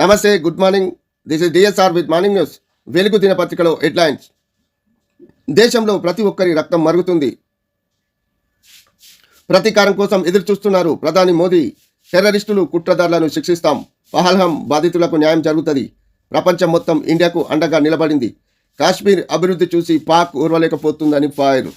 నమస్తే good morning this is DSR with morning news Velugu దినపత్రికలో headlines. దేశంలో ప్రతి ఒక్కరి రక్తం మరుగుతుంది. ప్రతీకారం కోసం ఎదురు చూస్తున్నారు ప్రధాని మోదీ. టెర్రరిస్టులు కుట్రదారులను శిక్షిస్తాం. పహల్హం బాధితులకు న్యాయం జరుగుతుంది. ప్రపంచం మొత్తం ఇండియాకు అండగా నిలబడింది. కాశ్మీర్ అభివృద్ధి చూసి పాక్ ఊర్వలేకపోతుందని ఫైర్.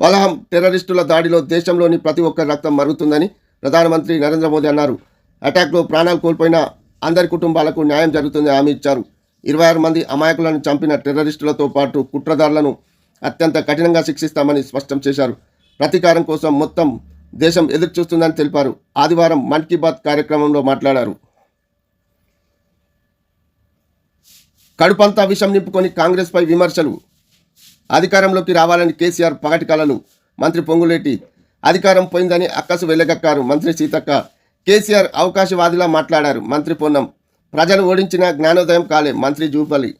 పలహం టెర్రరిస్టుల దాడిలో దేశంలోని ప్రతి ఒక్కరి రక్తం మరుగుతుందని ప్రధానమంత్రి నరేంద్ర మోదీ అన్నారు. అటాక్లో ప్రాణాలు కోల్పోయిన అందరి కుటుంబాలకు న్యాయం జరుగుతుందని హామీ ఇచ్చారు. ఇరవై ఆరు మంది అమాయకులను చంపిన టెర్రరిస్టులతో పాటు కుట్రదారులను అత్యంత కఠినంగా శిక్షిస్తామని స్పష్టం చేశారు. ప్రతీకారం కోసం మొత్తం దేశం ఎదురు చూస్తుందని తెలిపారు. ఆదివారం మన్ కీ బాత్ కార్యక్రమంలో మాట్లాడారు. కడుపంతా విషం నింపుకొని కాంగ్రెస్పై విమర్శలు. అధికారంలోకి రావాలని కేసీఆర్ పగటి కలలు మంత్రి పొంగులేటి అధికారం పోయిందని అక్కసు వెళ్ళగక్కారు మంత్రి సీతక్క. కేసీఆర్ అవకాశవాదిలా మాట్లాడారు. మంత్రి పొన్నం. ప్రజలు ఓడించిన జ్ఞానోదయం కాలే మంత్రి జూపల్లి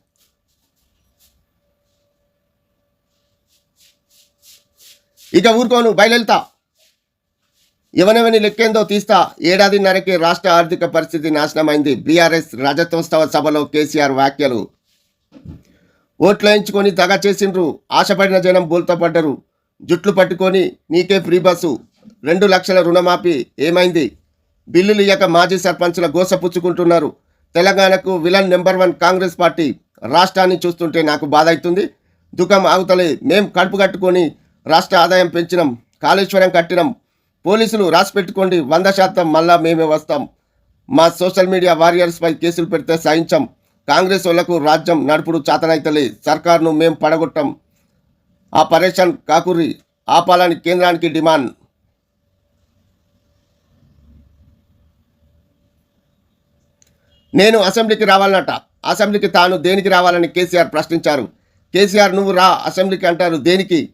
ఇక ఊరుకోను బయలుతా ఎవనెవని లెక్కేందో తీస్తా. ఏడాదిన్నరకే రాష్ట్ర ఆర్థిక పరిస్థితి నాశనమైంది. బీఆర్ఎస్ రజతోత్సవ సభలో కేసీఆర్ వ్యాఖ్యలు. ఓట్లేయించుకొని దగ చేసిండ్రు. ఆశపడిన జనం బోల్తపడ్డరు జుట్లు పట్టుకొని నీకే ఫ్రీ బస్సు. రెండు లక్షల రుణమాఫీ. ఏమైంది? బిల్లులు ఇయ్యక మాజీ సర్పంచ్ల గోసపుచ్చుకుంటున్నారు తెలంగాణకు villain number one Congress party రాష్ట్రాన్ని చూస్తుంటే నాకు బాధ అవుతుంది దుఃఖం ఆగుతలే. మేం కడుపు కట్టుకొని రాష్ట్ర ఆదాయం పెంచినాం కాళేశ్వరం కట్టినాం. పోలీసులు రాసి పెట్టుకోండి వంద శాతం మళ్ళా మేమే వస్తాం. మా సోషల్ మీడియా వారియర్స్పై కేసులు పెడితే సాయించాం కాంగ్రెస్ వాళ్ళకు రాజ్యం నడుపుడు చాతనైతలే. సర్కార్ను మేం పడగొట్టాం. ఆ పరేషాన్ కాకుర్రి ఆపాలని కేంద్రానికి డిమాండ్. నేను అసెంబ్లీకి రావాలన్నట. అసెంబ్లీకి తాను దేనికి రావాలని కేసీఆర్ ప్రశ్నించారు. కేసీఆర్ నువ్వు రా అసెంబ్లీకి అంటారు. దేనికి?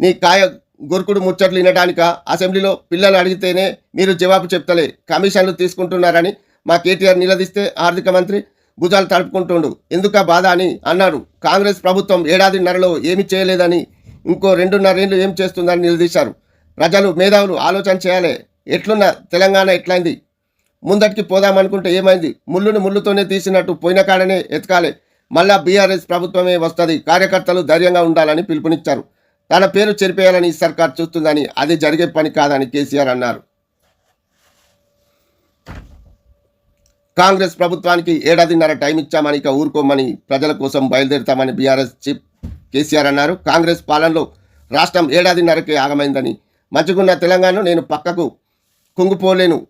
నీ కాయ గురుకుడు ముచ్చట్లు వినడానిక? అసెంబ్లీలో పిల్లలు అడిగితేనే మీరు జవాబు చెప్తలే. కమిషన్లు తీసుకుంటున్నారని మా కేటీఆర్ నిలదీస్తే ఆర్థిక మంత్రి భుజాలు తడుపుకుంటుండు. ఎందుక బాధ అని అన్నారు. కాంగ్రెస్ ప్రభుత్వం ఏడాదిన్నరలో ఏమి చేయలేదని ఇంకో రెండున్నరేళ్ళు ఏం చేస్తుందని నిలదీశారు. ప్రజలు మేధావులు ఆలోచన చేయాలి. ఎట్లున్న తెలంగాణ ఎట్లయింది? ముందటికి పోదామనుకుంటే ఏమైంది? ముళ్ళును ముళ్ళుతోనే తీసినట్టు పోయిన కాడనే ఎతకాలి. మళ్ళా బీఆర్ఎస్ ప్రభుత్వమే వస్తుంది. కార్యకర్తలు ధైర్యంగా ఉండాలని పిలుపునిచ్చారు. తన పేరు చెరిపేయాలని ఈ సర్కార్ చూస్తుందని అది జరిగే పని కాదని కేసీఆర్ అన్నారు. కాంగ్రెస్ ప్రభుత్వానికి ఏడాదిన్నర టైం ఇచ్చామని ఇక ఊరుకోమని ప్రజల కోసం బయలుదేరుతామని బీఆర్ఎస్ చీఫ్ కేసీఆర్ అన్నారు. కాంగ్రెస్ పాలనలో రాష్ట్రం ఏడాదిన్నరకే ఆగమైందని. మంచిగున్న తెలంగాణ నేను పక్కకు కుంగిపోలేను.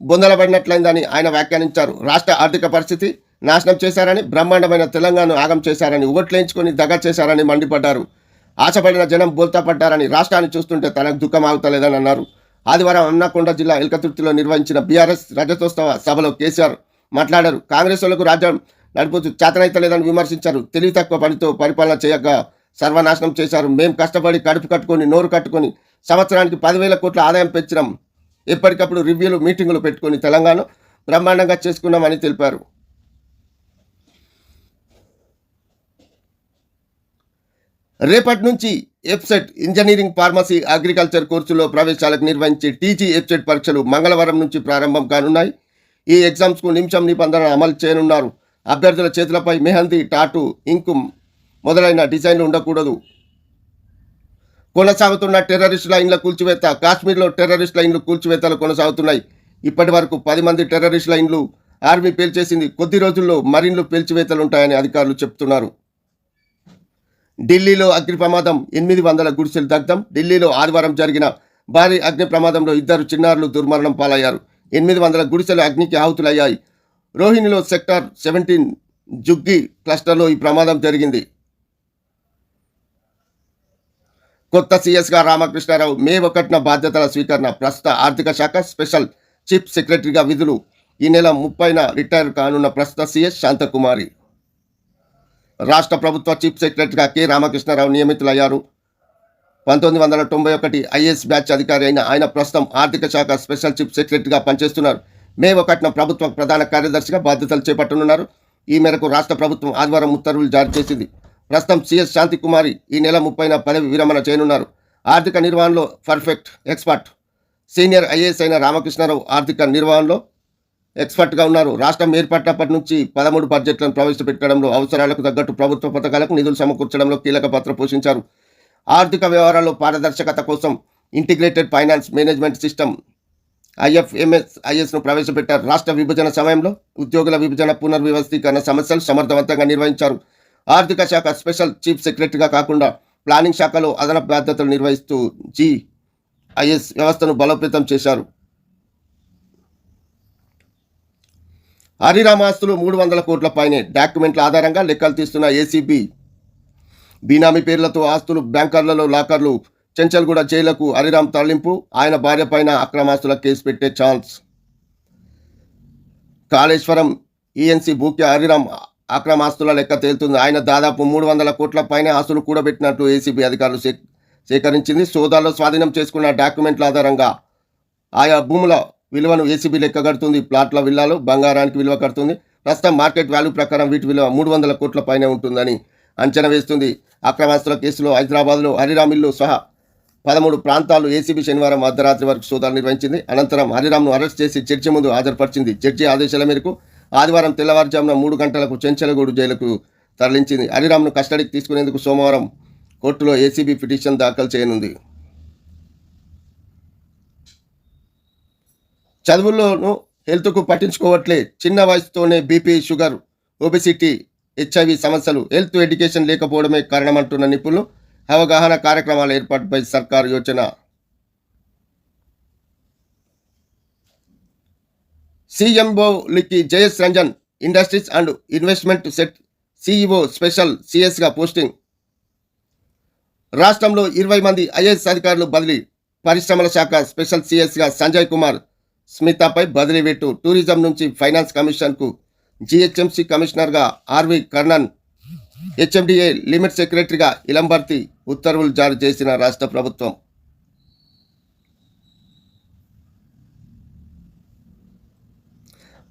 బొందల పడినట్లయిందని ఆయన వ్యాఖ్యానించారు. రాష్ట్ర ఆర్థిక పరిస్థితి నాశనం చేశారని బ్రహ్మాండమైన తెలంగాణ ఆగం చేశారని ఓట్లేయించుకొని దగ చేశారని మండిపడ్డారు. ఆశపడిన జనం బోల్తా పడ్డారని రాష్ట్రాన్ని చూస్తుంటే తనకు దుఃఖం ఆగుతలేదని అన్నారు. ఆదివారం అన్నకొండ జిల్లా ఇల్కతుర్తిలో నిర్వహించిన బీఆర్ఎస్ రజతోత్సవ సభలో కేసీఆర్ మాట్లాడారు. కాంగ్రెస్ వాళ్ళకు రాజ్యం నడుపుతూ చేతనైతలేదని విమర్శించారు. తెలివి తక్కువ పనితో పరిపాలన చేయక సర్వనాశనం చేశారు. మేం కష్టపడి కడుపు కట్టుకొని నోరు కట్టుకొని సంవత్సరానికి పదివేల కోట్ల ఆదాయం పెంచినాం. ఎప్పటికప్పుడు రివ్యూలు మీటింగులు పెట్టుకుని తెలంగాణ బ్రహ్మాండంగా చేసుకున్నామని తెలిపారు. రేపటి నుంచి ఎఫ్సెట్ ఇంజనీరింగ్ ఫార్మసీ అగ్రికల్చర్ కోర్సులో ప్రవేశాలకు నిర్వహించే టీజీ ఎఫ్సెట్ పరీక్షలు మంగళవారం నుంచి ప్రారంభం కానున్నాయి. ఈ ఎగ్జామ్స్కు నిమిషం నిబంధన అమలు చేయనున్నారు. అభ్యర్థుల చేతులపై మెహందీ టాటు ఇంకు మొదలైన డిజైన్లు ఉండకూడదు. కొనసాగుతున్న టెర్రరిస్టుల ఇండ్ల కూల్చివేత కాశ్మీర్లో టెర్రరిస్టుల ఇండ్లు కూల్చివేతలు కొనసాగుతున్నాయి. ఇప్పటి వరకు పది మంది టెర్రరిస్టుల ఇండ్లు ఆర్మీ పేల్చేసింది. కొద్ది రోజుల్లో మరిన్లు పేల్చివేతలు ఉంటాయని అధికారులు చెప్తున్నారు. ఢిల్లీలో అగ్ని ప్రమాదం ఎనిమిది వందల గుడిసెలు దగ్ధం. ఢిల్లీలో ఆదివారం జరిగిన భారీ అగ్ని ప్రమాదంలో ఇద్దరు చిన్నారులు దుర్మరణం పాలయ్యారు. ఎనిమిది వందల గుడిసెలు అగ్నికి ఆహుతులయ్యాయి. రోహిణిలో సెక్టార్ సెవెంటీన్ జుగ్గి క్లస్టర్లో ఈ ప్రమాదం జరిగింది. కొత్త సీఎస్గా రామకృష్ణారావు మే ఒకటిన బాధ్యతల స్వీకరణ ప్రస్తుత ఆర్థిక శాఖ స్పెషల్ చీఫ్ సెక్రటరీగా విధులు. ఈ నెల ముప్పైన రిటైర్ కానున్న ప్రస్తుత సీఎస్ శాంతకుమారి. రాష్ట్ర ప్రభుత్వ చీఫ్ సెక్రటరీగా కె రామకృష్ణారావు నియమితులయ్యారు. పంతొమ్మిది వందల తొంభై ఒకటి ఐఏఎస్ బ్యాచ్ అధికారి అయిన ఆయన ప్రస్తుతం ఆర్థిక శాఖ స్పెషల్ చీఫ్ సెక్రటరీగా పనిచేస్తున్నారు. మే ఒకటిన ప్రభుత్వ ప్రధాన కార్యదర్శిగా బాధ్యతలు చేపట్టనున్నారు. ఈ మేరకు రాష్ట్ర ప్రభుత్వం ఆదివారం ఉత్తర్వులు జారీ చేసింది. ప్రస్తుతం సిఎస్ శాంతికుమారి ఈ నెల ముప్పైన పదవి విరమణ చేయనున్నారు. ఆర్థిక నిర్వహణలో పర్ఫెక్ట్ ఎక్స్పర్ట్. సీనియర్ ఐఏఎస్ అయిన రామకృష్ణారావు ఆర్థిక నిర్వహణలో ఎక్స్పర్ట్గా ఉన్నారు. రాష్ట్రం ఏర్పడినప్పటి నుంచి పదమూడు బడ్జెట్లను ప్రవేశపెట్టడంలో అవసరాలకు తగ్గట్టు ప్రభుత్వ పథకాలకు నిధులు సమకూర్చడంలో కీలక పాత్ర పోషించారు. ఆర్థిక వ్యవహారాల్లో పారదర్శకత కోసం integrated finance management system IFMS ఐఎస్ను ప్రవేశపెట్టారు. రాష్ట్ర విభజన సమయంలో ఉద్యోగుల విభజన పునర్వ్యవస్థీకరణ సమస్యలు సమర్థవంతంగా నిర్వహించారు. ఆర్థిక శాఖ స్పెషల్ చీఫ్ సెక్రటరీగా కాకుండా ప్లానింగ్ శాఖలో అదనపు బాధ్యతలు నిర్వహిస్తూ జీ ఐఎస్ వ్యవస్థను బలోపేతం చేశారు. హరిరామ ఆస్తులు మూడు వందల కోట్ల పైనే డాక్యుమెంట్ల ఆధారంగా లెక్కలు తీస్తున్న ఏసీబీ. బీనామీ పేర్లతో ఆస్తులు బ్యాంకర్లలో లాకర్లు చెంచల్గూడ జైలకు హరిరామ్ తరలింపు ఆయన భార్య పైన అక్రమాస్తుల కేసు పెట్టే ఛాన్స్. కాళేశ్వరం ఈఎన్సీ భూక్య హరిరామ్ అక్రమాస్తుల లెక్క తేలుతుంది. ఆయన దాదాపు మూడు వందల కోట్ల పైన ఆస్తులు కూడబెట్టినట్లు ఏసీబీ అధికారులు సే సేకరించింది. సోదాల్లో స్వాధీనం చేసుకున్న డాక్యుమెంట్ల ఆధారంగా ఆయా భూముల విలువను ఏసీబీ లెక్క కడుతుంది. ప్లాట్ల విల్లాలు బంగారానికి విలువ కడుతుంది. ప్రస్తుతం మార్కెట్ వాల్యూ ప్రకారం వీటి విలువ మూడు వందల కోట్ల పైనే ఉంటుందని అంచనా వేస్తుంది. అక్రమాస్తుల కేసులో హైదరాబాద్లో హరిరామిల్లు సహా పదమూడు ప్రాంతాలు ఏసీబీ శనివారం అర్ధరాత్రి వరకు సోదాలు నిర్వహించింది. అనంతరం హరిరామ్ను అరెస్ట్ చేసి జడ్జి ముందు హాజరుపరిచింది. జడ్జి ఆదేశాల మేరకు ఆదివారం తెల్లవారుజామున మూడు గంటలకు చెంచలగూడు జైలుకు తరలించింది. హరిరామ్ను కస్టడీకి తీసుకునేందుకు సోమవారం కోర్టులో ఏసీబీ పిటిషన్ దాఖలు చేయనుంది. చదువుల్లోనూ హెల్త్కు పట్టించుకోవట్లే చిన్న వయసుతోనే బీపీ షుగర్ ఒబెసిటీ హెచ్ఐవి సమస్యలు హెల్త్ ఎడ్యుకేషన్ లేకపోవడమే కారణమంటున్న నిపుణులు అవగాహన కార్యక్రమాల ఏర్పాటుపై సర్కారు యోచన సిఎంఓలికి Jayesh Ranjan industries and investment set CEO special సిఎస్గా పోస్టింగ్. రాష్ట్రంలో ఇరవై మంది ఐఏఎస్ అధికారులు బదిలీ పరిశ్రమల శాఖ స్పెషల్ సిఎస్గా సంజయ్ కుమార్ స్మితాపై బదిలీ వేటు టూరిజం నుంచి ఫైనాన్స్ కమిషన్కు జిహెచ్ఎంసీ కమిషనర్గా ఆర్వి కర్ణన్ హెచ్ఎండిఏ లిమిట్ సెక్రటరీగా ఇలంబర్తి ఉత్తర్వులు జారీ చేసిన రాష్ట్ర ప్రభుత్వం.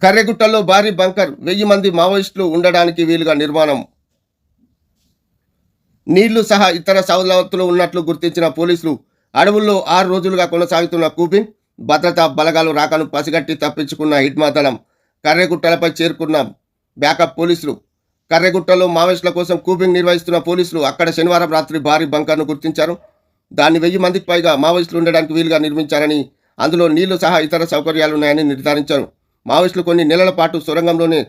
కర్రెగుట్టలో భారీ బంకర్ వెయ్యి మంది మావోయిస్టులు ఉండడానికి వీలుగా నిర్మాణం. నీళ్ళు సహా ఇతర సౌలతులు ఉన్నట్లు గుర్తించిన పోలీసులు అడవుల్లో ఆరు రోజులుగా కొనసాగుతున్న కూపింగ్ భద్రతా బలగాలు రాకను పసిగట్టి తప్పించుకున్న హిడ్మా దళం కర్రెగుట్టలపై చేరుకున్న బ్యాకప్ పోలీసులు. కర్రెగుట్టలో మావోయిస్టుల కోసం కూపింగ్ నిర్వహిస్తున్న పోలీసులు అక్కడ శనివారం రాత్రి భారీ బంకర్ను గుర్తించారు. దాన్ని వెయ్యి మందికి పైగా మావోయిస్టులు ఉండడానికి వీలుగా నిర్మించారని అందులో నీళ్ళు సహా ఇతర సౌకర్యాలు ఉన్నాయని నిర్ధారించారు. మావోయిస్టులు కొన్ని నెలల పాటు సొరంగంలోనే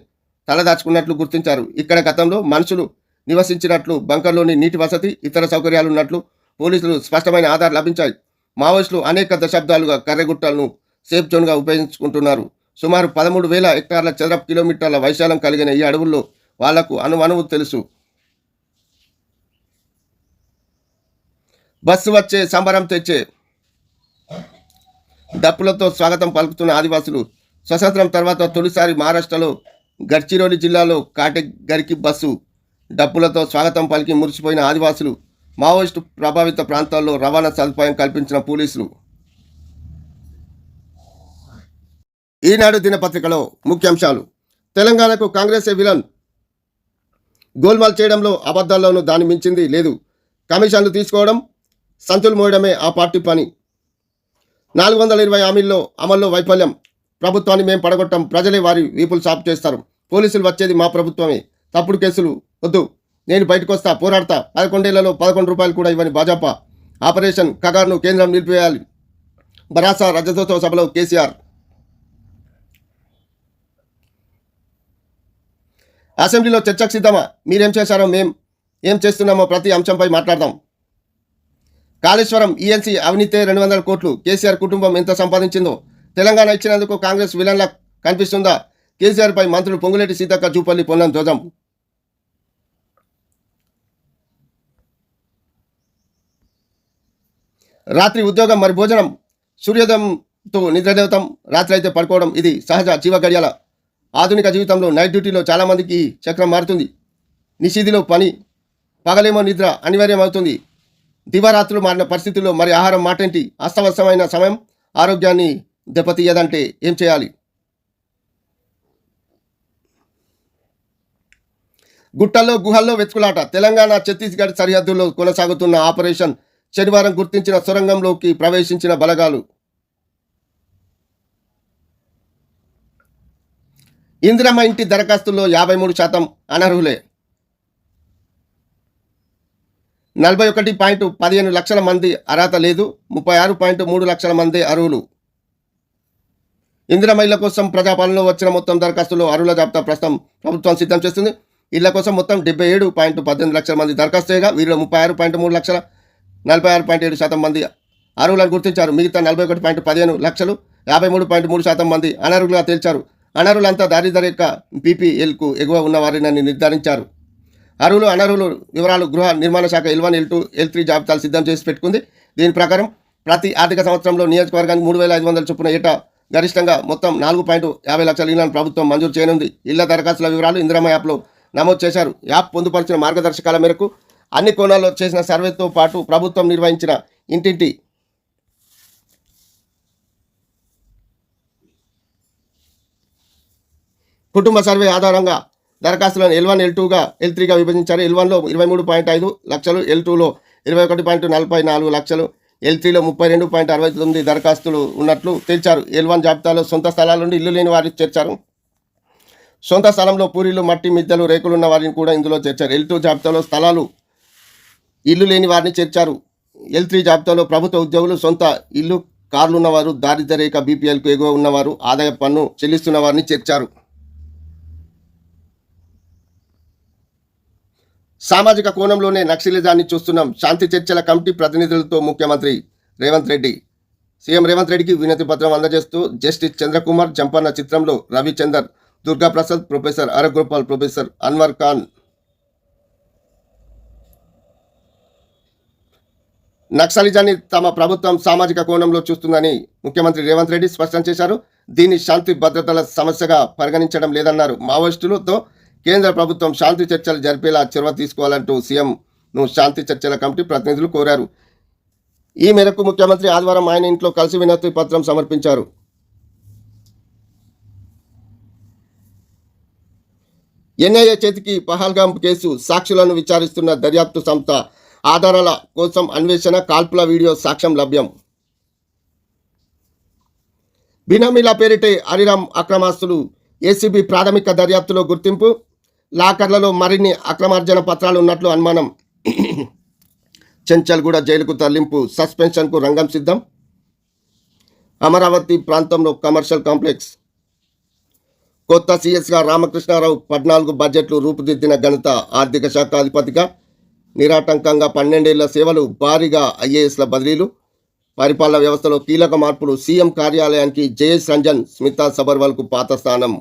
తలదాచుకున్నట్లు గుర్తించారు. ఇక్కడ గతంలో మనుషులు నివసించినట్లు బంకర్లోని నీటి వసతి ఇతర సౌకర్యాలు ఉన్నట్లు పోలీసులు స్పష్టమైన ఆధారాలు లభించాయి. మావోయిస్టులు అనేక దశాబ్దాలుగా కర్రెగుట్టలను సేఫ్ జోన్గా ఉపయోగించుకుంటున్నారు. సుమారు పదమూడు వేల హెక్టార్ల చదరపు కిలోమీటర్ల వైశాల్యం కలిగిన ఈ అడవుల్లో వాళ్ళకు అనువనువు తెలుసు. బస్సు వచ్చే సంబరం తెచ్చే డప్పులతో స్వాగతం పలుకుతున్న ఆదివాసులు స్వతంత్రం తర్వాత తొలిసారి మహారాష్ట్రలో గడ్చిరోలి జిల్లాలో కాటెగరికి బస్సు డప్పులతో స్వాగతం పలికి మురిసిపోయిన ఆదివాసులు మావోయిస్టు ప్రభావిత ప్రాంతాల్లో రవాణా సదుపాయం కల్పించిన పోలీసులు. ఈనాడు దినపత్రికలో ముఖ్యాంశాలు. తెలంగాణకు కాంగ్రెస్ విలన్. గోల్మాల్ చేయడంలో అబద్ధాల్లోనూ దాని మించింది లేదు. కమిషన్లు తీసుకోవడం సంచులు మోయడమే ఆ పార్టీ పని. నాలుగు వందల ఇరవై హామీల్లో అమల్లో వైఫల్యం. ప్రభుత్వాన్ని మేము పడగొట్టం ప్రజలే వారి వీపులు సాపు చేస్తారు. పోలీసులు వచ్చేది మా ప్రభుత్వమే. తప్పుడు కేసులు వద్దు. నేను బయటకు వస్తా పోరాడతా. పదకొండేళ్ళలో పదకొండు రూపాయలు కూడా ఇవ్వని భాజపా ఆపరేషన్ కగార్ను కేంద్రం నిలిపివేయాలి. బరాసా రజతోత్సవ సభలో కేసీఆర్. అసెంబ్లీలో చర్చకు సిద్ధమా? మీరేం చేశారో మేం ఏం చేస్తున్నామో ప్రతి అంశంపై మాట్లాడదాం. కాళేశ్వరం ఈఎన్సీ అవినీతే రెండు వందల కోట్లు. కేసీఆర్ కుటుంబం ఎంత సంపాదించిందో తెలంగాణ ఇచ్చినందుకు కాంగ్రెస్ విలన్లా కనిపిస్తుందా? కేసీఆర్పై మంత్రులు పొంగులేటి సీతక్క జూపల్లి పొన్నం ధ్వజం. రాత్రి ఉద్యోగం మరి భోజనం. సూర్యోదయంతో నిద్రదేవతం రాత్రి అయితే పడుకోవడం ఇది సహజ జీవ గడియాల. ఆధునిక జీవితంలో నైట్ డ్యూటీలో చాలామందికి ఈ చక్రం మారుతుంది. నిషిధిలో పని పగలేమో నిద్ర అనివార్యమవుతుంది దివారాత్రులు మారిన పరిస్థితుల్లో మరి ఆహారం మాటేంటి? అస్తవస్తమైన సమయం ఆరోగ్యాన్ని దెబ్బతీయదంటే ఏం చేయాలి? గుట్టల్లో గుహల్లో వెతుకులాట. తెలంగాణ ఛత్తీస్గఢ్ సరిహద్దుల్లో కొనసాగుతున్న ఆపరేషన్ శనివారం గుర్తించిన సొరంగంలోకి ప్రవేశించిన బలగాలు. ఇందిరమ్మ ఇంటి దరఖాస్తుల్లో యాభై మూడు శాతం అనర్హులే. నలభై ఒకటి పాయింట్ పదిహేను లక్షల మంది అర్హత లేదు. ముప్పై ఆరు పాయింట్ మూడు లక్షల మంది అర్హులు. ఇందిరా మహిళల కోసం ప్రజాపాలనలో వచ్చిన మొత్తం దరఖాస్తులు అర్హుల జాబితా ప్రస్తుతం ప్రభుత్వం సిద్ధం చేస్తుంది. ఇళ్ళ కోసం మొత్తం డెబ్బై ఏడు పాయింట్ పద్దెనిమిది లక్షల మంది దరఖాస్తు చేయగా వీరిలో ముప్పై ఆరు పాయింట్ మూడు లక్షల నలభై ఆరు పాయింట్ ఏడు శాతం మంది అర్హులను గుర్తించారు. మిగతా నలభై ఒకటి పాయింట్ పదిహేను లక్షలు యాభై మూడు పాయింట్ మూడు శాతం మంది అనర్హులుగా తేల్చారు. అనర్హులంతా దారిద్ర్య రేఖ బీపీఎల్కు ఎగువ ఉన్నవారిని నిర్ధారించారు. అర్హులు అనర్హులు వివరాలు గృహ నిర్మాణ శాఖ L one L two L three జాబితాలు సిద్ధం చేసి పెట్టుకుంది. దీని ప్రకారం ప్రతి ఆర్థిక సంవత్సరంలో నియోజకవర్గానికి మూడు వేల ఐదు వందల చొప్పున ఏటా గరిష్టంగా మొత్తం నాలుగు పాయింట్ యాభై లక్షల ఇళ్ళను ప్రభుత్వం మంజూరు చేయనుంది. ఇళ్ళ దరఖాస్తుల వివరాలు ఇందిరమ్మ యాప్లో నమోదు చేశారు. యాప్ పొందుపరిచిన మార్గదర్శకాల మేరకు అన్ని కోణాల్లో చేసిన సర్వేతో పాటు ప్రభుత్వం నిర్వహించిన ఇంటింటి కుటుంబ సర్వే ఆధారంగా దరఖాస్తులను ఎల్ వన్ ఎల్ టూగా ఎల్ త్రీగా విభజించారు. ఎల్ వన్లో ఇరవై మూడు పాయింట్ ఐదు లక్షలు ఎల్ టూలో ఇరవై ఒకటి పాయింట్ నలభై నాలుగు లక్షలు ఎల్ త్రీలో ముప్పై రెండు పాయింట్ అరవై తొమ్మిది దరఖాస్తులు ఉన్నట్లు తేల్చారు. ఎల్ వన్ జాబితాలో సొంత స్థలాల నుండి ఇల్లు లేని వారిని చేర్చారు. సొంత స్థలంలో పూరీలు మట్టి మిద్దెలు రేకులు ఉన్న వారిని కూడా ఇందులో చేర్చారు. ఎల్ టూ జాబితాలో స్థలాలు ఇల్లు లేని వారిని చేర్చారు. ఎల్ త్రీ జాబితాలో ప్రభుత్వ ఉద్యోగులు సొంత ఇల్లు కార్లు ఉన్నవారు దారిద్ర్య రేఖ బీపీఎల్కు ఎగువ ఉన్నవారు ఆదాయ పన్ను చెల్లిస్తున్న వారిని చేర్చారు. సామాజిక కోణంలోనే నక్సలిజాన్ని చూస్తున్నాం. శాంతి చర్చల కమిటీ ప్రతినిధులతో ముఖ్యమంత్రి రేవంత్ రెడ్డి. సీఎం రేవంత్ రెడ్డికి వినతి పత్రం అందజేస్తూ జస్టిస్ చంద్రకుమార్ జంపన్న చిత్రంలో రవిచందర్ దుర్గాప్రసాద్ ప్రొఫెసర్ అరగోపాల్ ప్రొఫెసర్ అన్వర్ ఖాన్. నక్సలిజాన్ని తమ ప్రభుత్వం సామాజిక కోణంలో చూస్తుందని ముఖ్యమంత్రి రేవంత్ రెడ్డి స్పష్టం చేశారు. దీన్ని శాంతి భద్రతల సమస్యగా పరిగణించడం లేదన్నారు. మావోయిస్టులతో కేంద్ర ప్రభుత్వం శాంతి చర్చలు జరిపేలా చొరవ తీసుకోవాలంటూ సీఎంను శాంతి చర్చల కమిటీ ప్రతినిధులు కోరారు. ఈ మేరకు ముఖ్యమంత్రి ఆదివారం ఆయన ఇంట్లో కలిసి వినతి పత్రం సమర్పించారు. ఎన్ఐఏ చేతికి పహల్గాం కేసు సాక్షులను విచారిస్తున్న దర్యాప్తు సంస్థ ఆధారాల కోసం అన్వేషణ కాల్పుల వీడియో సాక్ష్యం లభ్యం. బినామీల పేరిటే హరిరామ్ అక్రమాస్తులు ఏసీబీ ప్రాథమిక దర్యాప్తులో గుర్తింపు లాకర్లలో మరిన్ని అక్రమార్జన పత్రాలు ఉన్నట్లు అనుమానం. చెంచల్గూడ జైలుకు తరలింపు సస్పెన్షన్కు రంగం సిద్ధం. అమరావతి ప్రాంతంలో కమర్షియల్ కాంప్లెక్స్. కొత్త సీఎస్గా రామకృష్ణారావు పద్నాలుగు బడ్జెట్లు రూపుదిద్దిన ఘనత ఆర్థిక శాఖ అధిపతిగా నిరాటంకంగా పన్నెండేళ్ళ సేవలు భారీగా ఐఏఎస్ల బదిలీలు. పరిపాలన వ్యవస్థలో కీలక మార్పులు సీఎం కార్యాలయానికి జయేష్ రంజన్ స్మితా సబర్వాల్కు పాత స్థానం.